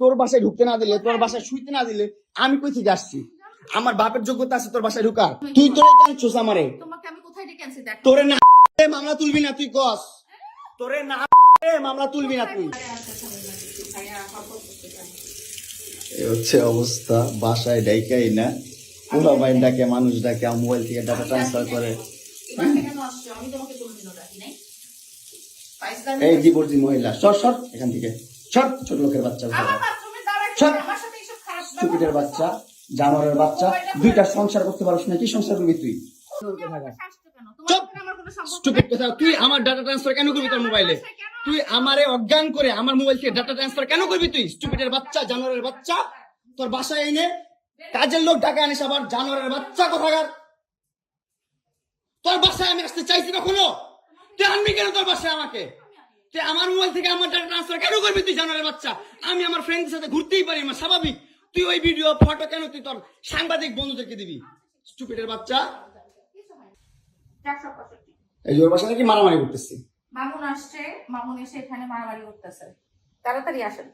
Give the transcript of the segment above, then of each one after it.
তোর বাসায় ঢুকতে না দিলে তোর বাসায় শুইতে না দিলে আমি কই থেকে আসছি? আমার বাপের যোগ্যতা আছে তোর বাসায় ঢুকার। তুই তোরে কেন আমারে? তোরে না মামলা তুলবি না তুই কস। তোরে না মামলা তুলবি না তুই। এই হচ্ছে অবস্থা বাসায় ডাইকাই না। পুরো বাইন ডাকে মানুষ ডাকে মোবাইল থেকে ডাটা ট্রান্সফার করে। এই ডিভোর্সি মহিলা সর সর এখান থেকে। সর ছোট লোকের বাচ্চা সব। স্টুপিডের বাচ্চা জানোয়ারের বাচ্চা দুইটা সংসার করতে পারছ না কি সংসার করবি তুই? স্টুপিড কথা তুই আমার ডাটা ট্রান্সফার কেন করবি তোর মোবাইলে তুই আমারে অজ্ঞান করে আমার মোবাইল থেকে ডাটা ট্রান্সফার কেন করবি তুই? স্টুপিডের বাচ্চা জানোয়ারের বাচ্চা তোর বাসায় এনে কাজের লোক টাকা আনিস আবার জানোয়ারের বাচ্চা কোথাকার? তোর বাসায় আমি আসতে চাইছি কখনো? তুই আনবি কেন তোর বাসায় আমাকে? তুই আমার মোবাইল থেকে আমার ডাটা ট্রান্সফার কেন করবি তুই জানোয়ারের বাচ্চা? আমি আমার ফ্রেন্ডের সাথে ঘুরতেই পারি না স্বাভাবিক। তুই ওই ভিডিও ফটো কেন তুই তোর সাংবাদিক বন্ধুদেরকে দিবি? স্টুপিডের বাচ্চা। এই যে ওর বাসায় নাকি মারামারি করতেছি। মামুন আসছে মামুন এসে এখানে মারামারি করতেছে। তাড়াতাড়ি আসেন।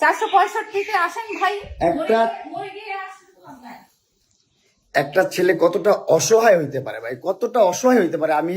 চারশো পঁয়ষট্টিতে আসেন ভাই। একটা-। একটা ছেলে কতটা অসহায় হইতে পারে ভাই? কতটা অসহায় হইতে পারে? আমি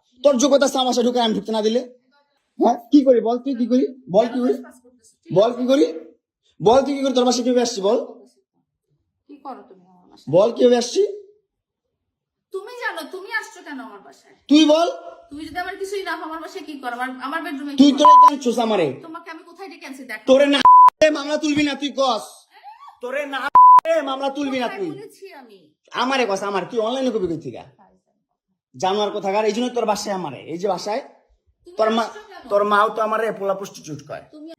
তোর যোগ্যতা আছে আমার ঢুকার আমি ঢুকতে না দিলে। হ্যাঁ কি করি বল তুই কি করি? বল কি করি? বল কি করি? বল তুই কি করি? তোর বাসায় কীভাবে আসছি বল? কি করো তুমি বল কীভাবে আসছি তুমি জানো তুমি আসছো কেন আমার বাসায়? তুই বল। তুমি যদি আমার কিছুই না আমার বাসায় কি করো? আমার আমার বেডরুমে তুই তোরে কেন আমারে? তোমাকে আমি কোথায় ডেকে আনছি? দেখ। তোরে না মামলা তুলবি না তুই কস। তোরে না মামলা তুলবি না তুই। আমারে কস আমার। তুই অনলাইনে কবি কই থেকে জানোয়ার কোথাকার? এই জন্য তোর বাসায় আমারে। এই যে বাসায় তোর মা? তোর মাও তো আমারে পোলা প্রস্টিটিউট কয়। তুমি